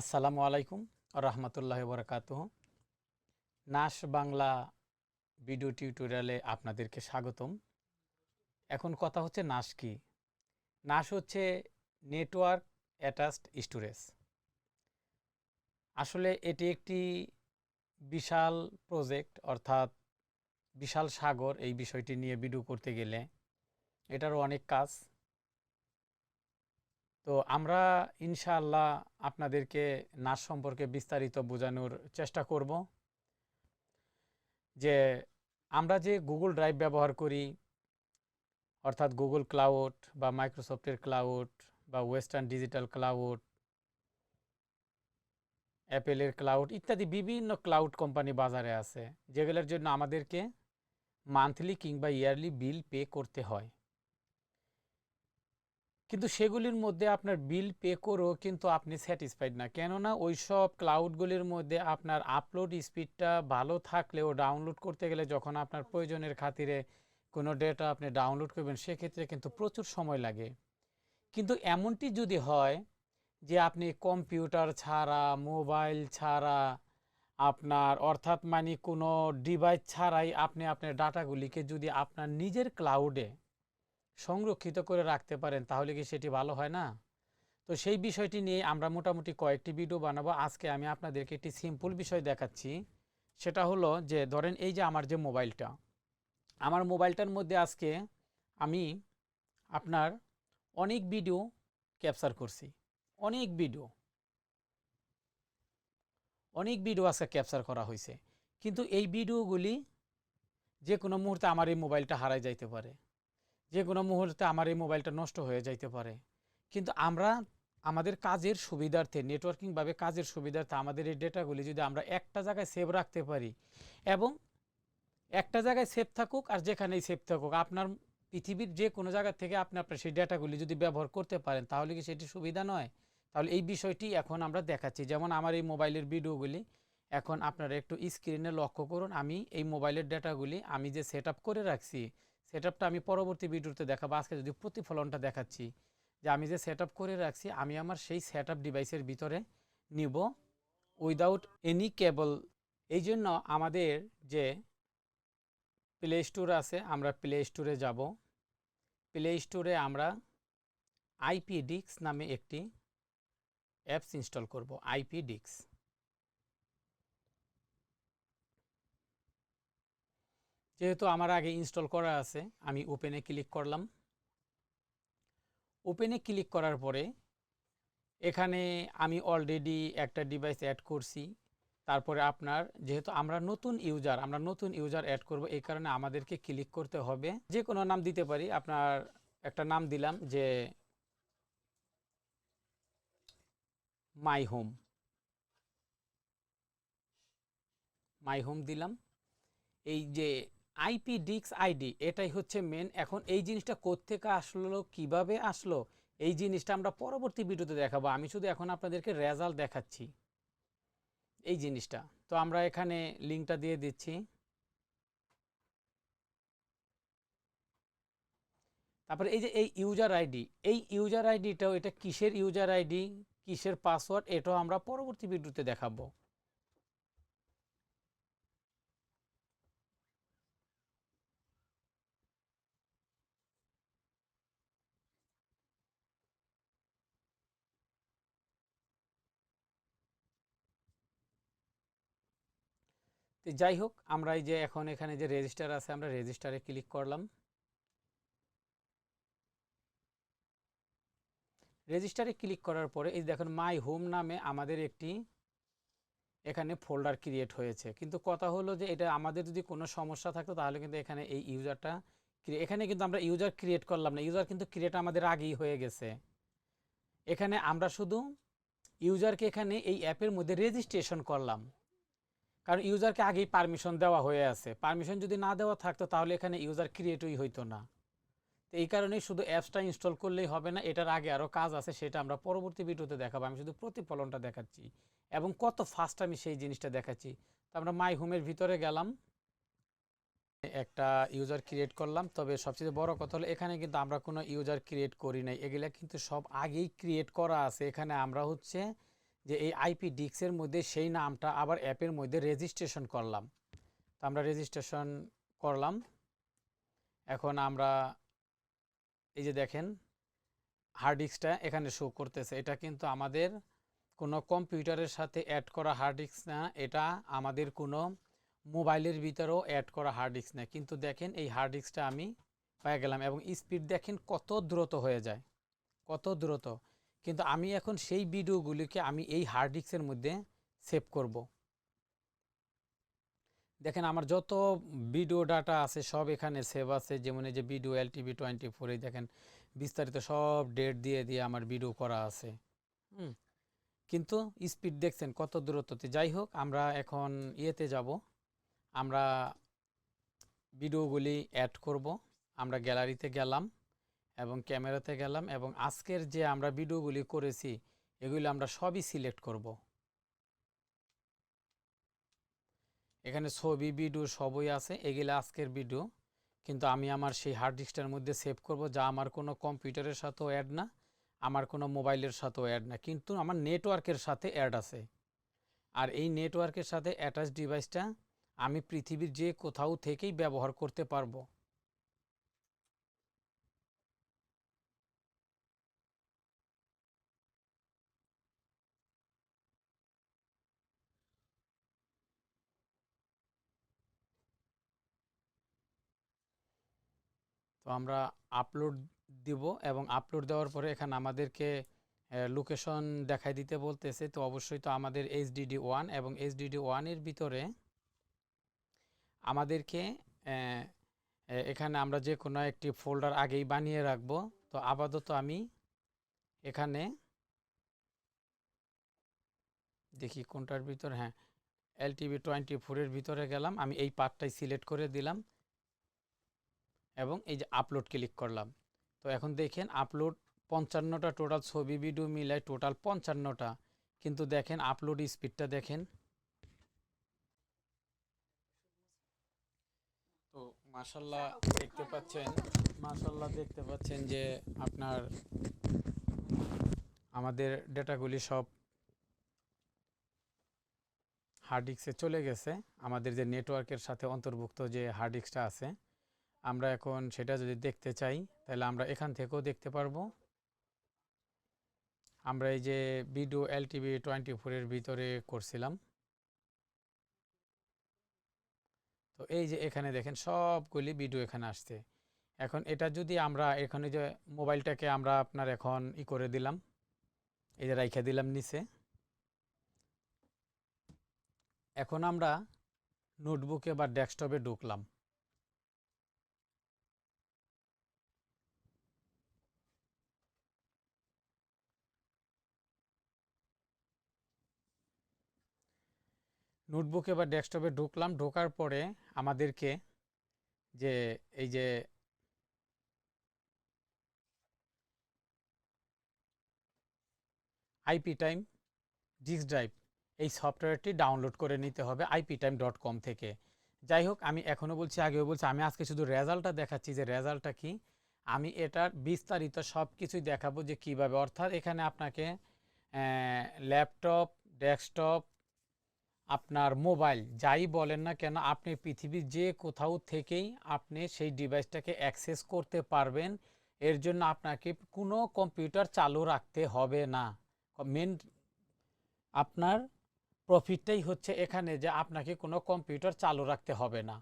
আসসালামু আলাইকুম রহমতুল্লাহ বরকাত নাস বাংলা ভিডিও টিউটোরিয়ালে আপনাদেরকে স্বাগতম। এখন কথা হচ্ছে নাস কি? নাস হচ্ছে নেটওয়ার্ক অ্যাটাচড স্টোরেজ। আসলে এটি একটি বিশাল প্রজেক্ট অর্থাৎ বিশাল সাগর এই বিষয়টি নিয়ে ভিডিও করতে গেলে এটারও অনেক কাজ। তো আমরা ইনশাআল্লাহ আপনাদেরকে নাচ সম্পর্কে বিস্তারিত বোঝানোর চেষ্টা করব যে আমরা যে গুগল ড্রাইভ ব্যবহার করি, অর্থাৎ গুগল ক্লাউড বা মাইক্রোসফটের ক্লাউড বা ওয়েস্টার্ন ডিজিটাল ক্লাউড অ্যাপেলের ক্লাউড ইত্যাদি বিভিন্ন ক্লাউড কোম্পানি বাজারে আছে, যেগুলোর জন্য আমাদেরকে মান্থলি কিংবা ইয়ারলি বিল পে করতে হয়। কিন্তু সেগুলির মধ্যে আপনার বিল পে করেও কিন্তু আপনি স্যাটিসফাইড না। কেননা ওই সব ক্লাউডগুলির মধ্যে আপনার আপলোড স্পিডটা ভালো থাকলেও ডাউনলোড করতে গেলে যখন আপনার প্রয়োজনের খাতিরে কোনো ডেটা আপনি ডাউনলোড করবেন, সেক্ষেত্রে কিন্তু প্রচুর সময় লাগে। কিন্তু এমনটি যদি হয় যে আপনি কম্পিউটার ছাড়া মোবাইল ছাড়া, আপনার অর্থাৎ মানে কোনো ডিভাইস ছাড়াই আপনি আপনার ডাটাগুলিকে যদি আপনার নিজের ক্লাউডে সংরক্ষিত করে রাখতে পারেন, তাহলে কি সেটি ভালো হয় না? তো সেই বিষয়টি নিয়ে আমরা মোটামুটি কয়েকটি ভিডিও বানাবো। আজকে আমি আপনাদেরকে একটি সিম্পল বিষয় দেখাচ্ছি। সেটা হলো যে, ধরেন এই যে আমার যে মোবাইলটা, আমার মোবাইলটার মধ্যে আজকে আমি আপনার অনেক ভিডিও ক্যাপচার করছি। অনেক ভিডিও অনেক ভিডিও আজকে ক্যাপচার করা হয়েছে। কিন্তু এই ভিডিওগুলি যে কোনো মুহূর্তে আমার এই মোবাইলটা হারাই যাইতে পারে। যে কোনো মুহূর্তে আমার এই মোবাইলটা নষ্ট হয়ে যাইতে পারে। কিন্তু আমরা আমাদের কাজের সুবিধার্থে নেটওয়ার্কিংভাবে কাজের সুবিধার্থে আমাদের এই ডেটাগুলি যদি আমরা একটা জায়গায় সেভ রাখতে পারি এবং একটা জায়গায় সেভ থাকুক আর যেখানেই সেভ থাকুক, আপনার পৃথিবীর যে কোনো জায়গা থেকে আপনি আপনার সেই ডেটাগুলি যদি ব্যবহার করতে পারেন, তাহলে কি সেটি সুবিধা নয়? তাহলে এই বিষয়টি এখন আমরা দেখাচ্ছি। যেমন আমার এই মোবাইলের ভিডিওগুলি, এখন আপনারা একটু স্ক্রিনে লক্ষ্য করুন। আমি এই মোবাইলের ডেটাগুলি আমি যে সেট করে রাখছি সেট আমি পরবর্তী ভিডিওতে দেখাবো। আজকে যদি প্রতিফলনটা দেখাচ্ছি, যে আমি যে সেট করে রাখছি, আমি আমার সেই সেট ডিভাইসের ভিতরে নিব উইদাউট এনি কেবল এই জন্য আমাদের যে প্লে স্টোর আছে, আমরা প্লে স্টোরে যাব। প্লে স্টোরে আমরা আইপি ডিক্স নামে একটি অ্যাপস ইনস্টল করব আইপি ডিক্স যেহেতু আমার আগে ইনস্টল করা আছে, আমি ওপেনে ক্লিক করলাম। ওপেনে ক্লিক করার পরে এখানে আমি অলরেডি একটা ডিভাইস অ্যাড করছি। তারপরে আপনার, যেহেতু আমরা নতুন ইউজার আমরা নতুন ইউজার অ্যাড করব, এই কারণে আমাদেরকে ক্লিক করতে হবে। যে কোনো নাম দিতে পারি, আপনার একটা নাম দিলাম যে মাই হোম মাই হোম দিলাম। এই যে আইপি ডিক্স আইডি এটাই হচ্ছে মেন এখন এই জিনিসটা কোত্থেকে আসলো, কীভাবে আসলো, এই জিনিসটা আমরা পরবর্তী ভিডিওতে দেখাবো। আমি শুধু এখন আপনাদেরকে রেজাল্ট দেখাচ্ছি। এই জিনিসটা। তো আমরা এখানে লিঙ্কটা দিয়ে দিচ্ছি। তারপরে এই যে এই ইউজার আইডি এই ইউজার আইডিটাও এটা কিসের ইউজার আইডি কিসের পাসওয়ার্ড এটাও আমরা পরবর্তী ভিডিওতে দেখাবো। তো যাই হোক, আমরা এই যে এখন এখানে যে রেজিস্টার আছে, আমরা রেজিস্টারে ক্লিক করলাম। রেজিস্টারে ক্লিক করার পরে, এই দেখুন মাই হোম নামে আমাদের একটি এখানে ফোল্ডার ক্রিয়েট হয়েছে। কিন্তু কথা হলো যে এটা আমাদের যদি কোনো সমস্যা থাকতো, তাহলে কিন্তু এখানে এই ইউজারটা এখানে কিন্তু আমরা ইউজার ক্রিয়েট করলাম না। ইউজার কিন্তু ক্রিয়েট আমাদের আগেই হয়ে গেছে। এখানে আমরা শুধু ইউজারকে এখানে এই অ্যাপের মধ্যে রেজিস্ট্রেশন করলাম। কারণ ইউজারকে আগেই পারমিশন দেওয়া হয়ে আছে। পারমিশন যদি না দেওয়া থাকতো তাহলে এখানে ইউজার ক্রিয়েটই হইতো না। তো এই কারণে শুধু অ্যাপসটা ইনস্টল করলেই হবে না, এটার আগে আরও কাজ আছে, সেটা আমরা পরবর্তী ভিডিওতে দেখাবো। আমি শুধু প্রতিফলনটা দেখাচ্ছি এবং কত ফাস্ট আমি সেই জিনিসটা দেখাচ্ছি। তো আমরা মাই হোমের ভিতরে গেলাম, একটা ইউজার ক্রিয়েট করলাম। তবে সবচেয়ে বড় কথা হলো, এখানে কিন্তু আমরা কোনো ইউজার ক্রিয়েট করি নাই। এগুলা কিন্তু সব আগেই ক্রিয়েট করা আছে। এখানে আমরা হচ্ছে যে এই আইপি ডিক্সের মধ্যে সেই নামটা আবার অ্যাপের মধ্যে রেজিস্ট্রেশন করলাম। তো আমরা রেজিস্ট্রেশন করলাম। এখন আমরা এই যে দেখেন হার্ড ডিস্কটা এখানে শো করতেছে। এটা কিন্তু আমাদের কোনো কম্পিউটারের সাথে অ্যাড করা হার্ড ডিস্ক না, এটা আমাদের কোনো মোবাইলের ভিতরেও অ্যাড করা হার্ড ডিস্ক না। কিন্তু দেখেন, এই হার্ড ডিস্কটা আমি পেয়ে গেলাম এবং স্পিড দেখেন কত দ্রুত হয়ে যায়। কত দ্রুত। কিন্তু আমি এখন সেই ভিডিওগুলিকে আমি এই হার্ড ডিস্কের মধ্যে সেভ করব। দেখেন আমার যত ভিডিও ডাটা আছে সব এখানে সেভ আছে, যেমন এই যে ভিডিও এল টিভি টোয়েন্টি ফোরে দেখেন বিস্তারিত সব ডেট দিয়ে দিয়ে আমার ভিডিও করা আছে। হুম, কিন্তু স্পিড দেখছেন কত দূরত্বতে। যাই হোক, আমরা এখন ইয়েতে যাব। আমরা ভিডিওগুলি অ্যাড করব। আমরা গ্যালারিতে গেলাম। এবং ক্যামেরাতে গেলাম এবং আজকের যে আমরা ভিডিওগুলি করেছি, এগুলি আমরা সবই সিলেক্ট করব। এখানে ছবি, ভিডিও সবই আছে, এগুলো আজকের ভিডিও। কিন্তু আমি আমার সেই হার্ড ডিস্কটার মধ্যে সেভ করব, যা আমার কোনো কম্পিউটারের সাথেও অ্যাড না, আমার কোনো মোবাইলের সাথেও অ্যাড না। কিন্তু আমার নেটওয়ার্কের সাথে অ্যাড আছে। আর এই নেটওয়ার্কের সাথে অ্যাটাচ ডিভাইসটা আমি পৃথিবীর যে কোথাও থেকেই ব্যবহার করতে পারব। তো আমরা আপলোড দিব এবং আপলোড দেওয়ার পরে এখানে আমাদেরকে লোকেশন দেখাই দিতে বলতেছে। তো অবশ্যই তো আমাদের এইচডিডি ওয়ান এবং এইচডিডি ওয়ানের ভিতরে আমাদেরকে এখানে আমরা যে কোনো একটি ফোল্ডার আগেই বানিয়ে রাখব। তো আপাতত আমি এখানে দেখি কোনটার ভিতর হ্যাঁ এলটিভি টোয়েন্টি ফোরের ভিতরে গেলাম। আমি এই পার্টটাই সিলেক্ট করে দিলাম। এবং এই যে আপলোড ক্লিক করলাম। তো এখন দেখেন আপলোড পঞ্চান্নটা টোটাল ছবি ভিডিও মিলায় টোটাল পঞ্চান্নটা। কিন্তু দেখেন আপলোড স্পিডটা দেখেন। তো মাশাল্লাহ দেখতে পাচ্ছেন মাশাল্লাহ দেখতে পাচ্ছেন যে আপনার আমাদের ডেটাগুলি সব হার্ড ডিস্কে চলে গেছে। আমাদের যে নেটওয়ার্কের সাথে অন্তর্ভুক্ত যে হার্ড ডিস্কটা আছে আমরা এখন সেটা যদি দেখতে চাই, তাহলে আমরা এখান থেকেও দেখতে পারব। আমরা এই যে ভিডিও এলটিভি টোয়েন্টি ফোরের ভিতরে করছিলাম। তো এই যে এখানে দেখেন সবগুলি ভিডিও এখানে আসছে। এখন এটা যদি আমরা এখানে যে মোবাইলটাকে আমরা আপনার এখন ই করে দিলাম, এই যে রাইখা দিলাম নিচে। এখন আমরা নোটবুকে বা ডেস্কটপে ঢুকলাম। নোটবুকে বা ডেস্কটপে ঢুকলাম, ঢোকার পরে আমাদেরকে যে এই যে আইপি টাইম, ডিস্ক ড্রাইভ, এই সফটওয়্যারটি ডাউনলোড করে নিতে হবে আইপি টাইম ডট কম থেকে। যাই হোক, আমি এখনও বলছি, আগেও বলছি, আমি আজকে শুধু রেজাল্টটা দেখাচ্ছি যে রেজাল্টটা কি। আমি এটার বিস্তারিত সব কিছুই দেখাবো যে কীভাবে। অর্থাৎ এখানে আপনাকে ল্যাপটপ, ডেস্কটপ আপনার মোবাইল, যাই বলেন না কেন, আপনি পৃথিবীর যে কোথাও থেকেই আপনি সেই ডিভাইসটাকে অ্যাক্সেস করতে পারবেন। এর জন্য আপনাকে কোনো কম্পিউটার চালু রাখতে হবে না। মেন আপনার প্রফিটটাই হচ্ছে এখানে যে আপনাকে কোনো কম্পিউটার চালু রাখতে হবে না।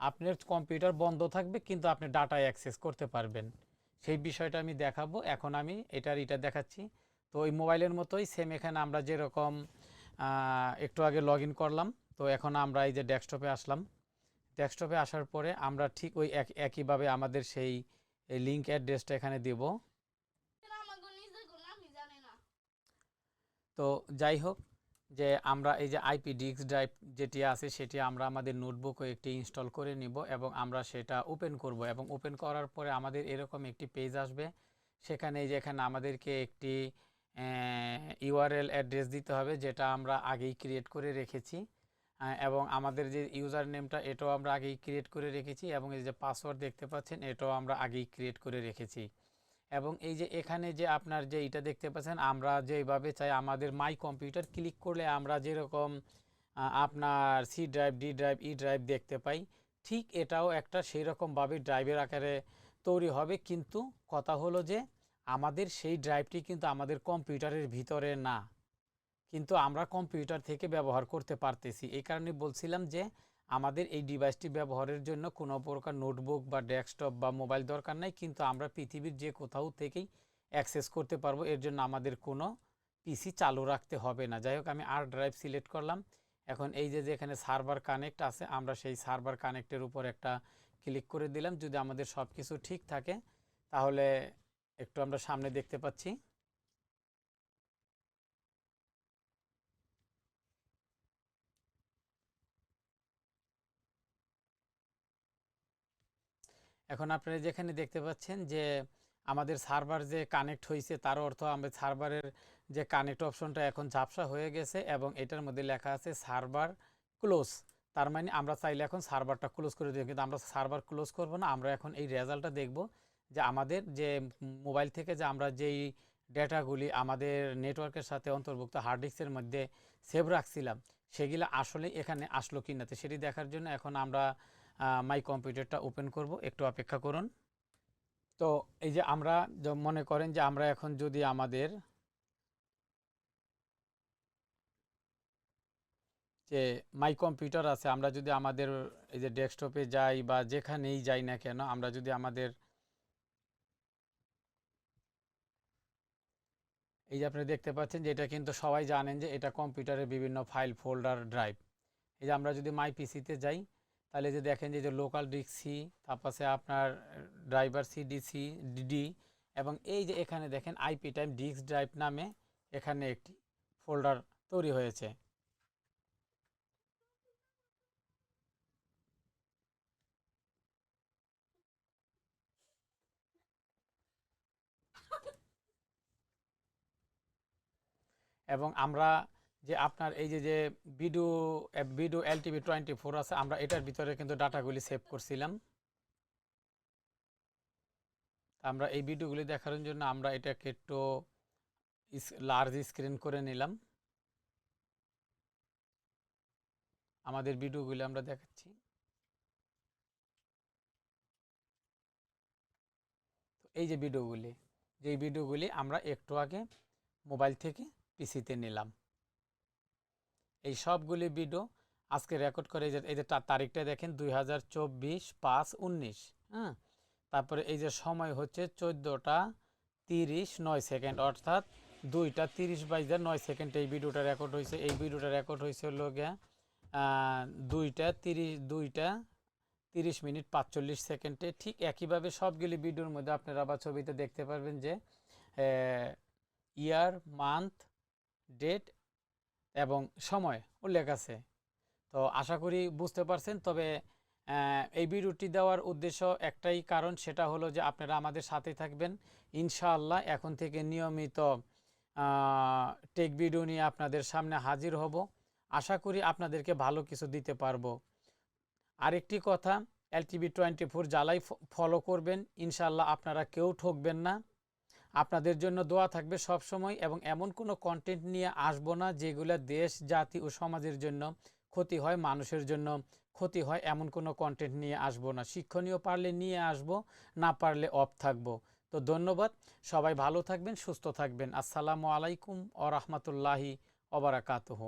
আপনার কম্পিউটার বন্ধ থাকবে, কিন্তু আপনি ডাটা অ্যাক্সেস করতে পারবেন। সেই বিষয়টা আমি দেখাবো। এখন আমি এটার এটা দেখাচ্ছি। তো ওই মোবাইলের মতোই সেম এখানে আমরা যেরকম একটু আগে লগ করলাম। তো এখন আমরা এই যে ডেস্কটপে আসলাম। ডেস্কটপে আসার পরে আমরা ঠিক ওই এক, একইভাবে আমাদের সেই লিঙ্ক অ্যাড্রেসটা এখানে দেব। তো যাই হোক, যে আমরা এই যে আইপি ডিস্ক ড্রাইভ যেটি আছে, সেটি আমরা আমাদের নোটবুকও একটি ইনস্টল করে নিব এবং আমরা সেটা ওপেন করব এবং ওপেন করার পরে আমাদের এরকম একটি পেজ আসবে। সেখানে এই যে এখানে আমাদেরকে একটি ইউআরএল অ্যাড্রেস দিতে হবে, যেটা আমরা আগেই ক্রিয়েট করে রেখেছি। এবং আমাদের যে ইউজার নেমটা এটাও আমরা আগেই ক্রিয়েট করে রেখেছি এবং এই যে পাসওয়ার্ড দেখতে পাচ্ছেন, এটাও আমরা আগেই ক্রিয়েট করে রেখেছি। এবং এই যে এখানে যে আপনার যে এটা দেখতে পাচ্ছেন, আমরা যেভাবে চাই, আমাদের মাই কম্পিউটার ক্লিক করলে আমরা যেরকম আপনার C drive D drive E drive দেখতে পাই, ঠিক এটাও একটা সেই রকমভাবে ড্রাইভের আকারে তৈরি হবে। কিন্তু কথা হলো যে আমাদের সেই ড্রাইভটি কিন্তু আমাদের কম্পিউটারের ভিতরে না। কিন্তু আমরা কম্পিউটার থেকে ব্যবহার করতে পারতেছি। এই কারণে বলছিলাম যে, আমাদের এই ডিভাইসটি ব্যবহারের জন্য কোনো প্রকার নোটবুক বা ডেস্কটপ বা মোবাইল দরকার নাই। কিন্তু আমরা পৃথিবীর যে কোথাও থেকেই অ্যাক্সেস করতে পারব, এর জন্য আমাদের কোনো পিসি চালু রাখতে হবে না। যাই হোক, আমি আর ড্রাইভ সিলেক্ট করলাম। এখন এই যে, যেখানে সার্ভার কানেক্ট আছে, আমরা সেই সার্ভার কানেক্টের উপর একটা ক্লিক করে দিলাম। যদি আমাদের সব কিছু ঠিক থাকে, তাহলে একটু আমরা সামনে দেখতে পাচ্ছি। এখন আপনারা যেখানে দেখতে পাচ্ছেন যে আমাদের সার্ভার যে কানেক্ট হয়েছে তার অর্থ আমাদের সার্ভারের যে কানেক্ট অপশনটা এখন ঝাপসা হয়ে গেছে এবং এটার মধ্যে লেখা আছে সার্ভার ক্লোজ। তার মানে আমরা চাইলে এখন সার্ভারটা ক্লোজ করে দিই, কিন্তু আমরা সার্ভার ক্লোজ করব না, আমরা এখন এই রেজাল্টটা দেখব। যে আমাদের যে মোবাইল থেকে যে আমরা যেই ডেটাগুলি আমাদের নেটওয়ার্কের সাথে অন্তর্ভুক্ত হার্ড ডিস্কের মধ্যে সেভ রাখছিলাম, সেগুলো আসলে এখানে আসলো কি না তো সেটি দেখার জন্য এখন আমরা মাই কম্পিউটারটা ওপেন করব, একটু অপেক্ষা করুন। তো এই যে আমরা মনে করেন যে আমরা এখন যদি আমাদের যে মাই কম্পিউটার আছে, আমরা যদি আমাদের এই যে ডেস্কটপে যাই বা যেখানেই যাই না কেন, আমরা যদি আমাদের এই যে আপনি দেখতে পাচ্ছেন যে এটা কিন্তু সবাই জানেন যে এটা কম্পিউটারের বিভিন্ন ফাইল, ফোল্ডার, ড্রাইভ। এই যে আমরা যদি মাই পিসিতে যাই, তাহলে যে দেখেন যে লোকাল ডিস্ক সি তারপর আছে আপনার ড্রাইভার সি ডিসি ডিডি এবং এই যে এখানে দেখেন আইপি টাইম ডিস্ক ড্রাইভ নামে এখানে একটি ফোল্ডার তৈরি হয়েছে। এবং আমরা যে আপনার এই যে যে video video LTV twenty four আছে, আমরা এটার ভিতরে কিন্তু ডাটাগুলি সেভ করছিলাম। আমরা এই ভিডিওগুলি দেখার জন্য আমরা এটাকে একটু লার্জ স্ক্রিন করে নিলাম। আমাদের ভিডিওগুলি আমরা দেখাচ্ছি। এই যে ভিডিওগুলি, যেই ভিডিওগুলি আমরা একটু আগে মোবাইল থেকে পিসিতে নিলাম। এই সবগুলি ভিডিও আজকে রেকর্ড করে এই যে এই যে তারিখটা দেখেন দুই হাজার চব্বিশ পাঁচ উনিশ হ্যাঁ? তারপরে এই যে সময় হচ্ছে চোদ্দোটা তিরিশ নয় সেকেন্ড, অর্থাৎ দুইটা তিরিশ বাইশ নয় সেকেন্ড এই ভিডিওটা রেকর্ড হয়েছে এই ভিডিওটা রেকর্ড হয়েছে হলো দুইটা তিরিশ দুইটা তিরিশ মিনিট পাঁচচল্লিশ সেকেন্ডে। ঠিক একইভাবে সবগুলি ভিডিওর মধ্যে আপনারা আবার ছবিতে দেখতে পারবেন যে ইয়ার মান্থ ডেট এবং সময় উল্লেখ আছে। তো আশা করি বুঝতে পারছেন, তবে এই ভিডিওটি দেওয়ার উদ্দেশ্য একটাই কারণ, সেটা হলো যে আপনারা আমাদের সাথে থাকবেন। ইনশাআল্লাহ এখন থেকে নিয়মিত টেক ভিডিও নিয়ে আপনাদের সামনে হাজির হব। আশা করি আপনাদেরকে ভালো কিছু দিতে পারব। আরেকটি কথা এলটিভি টোয়েন্টি ফোর জ্বালাই ফলো করবেন। ইনশাআল্লাহ আপনারা কেউ ঠকবেন না। আপনাদের জন্য দোয়া থাকবে সব সময় এবং এমন কোনো কন্টেন্ট নিয়ে আসব না যেগুলো দেশ, জাতি ও সমাজের জন্য ক্ষতি হয়, মানুষের জন্য ক্ষতি হয়, এমন কোনো কন্টেন্ট নিয়ে আসব না। শিক্ষণীয় পারলে নিয়ে আসব, না পারলে অফ থাকব। তো ধন্যবাদ, সবাই ভালো থাকবেন, সুস্থ থাকবেন। আসসালামু আলাইকুম ও রহমতুল্লাহি ওবরাকাতহ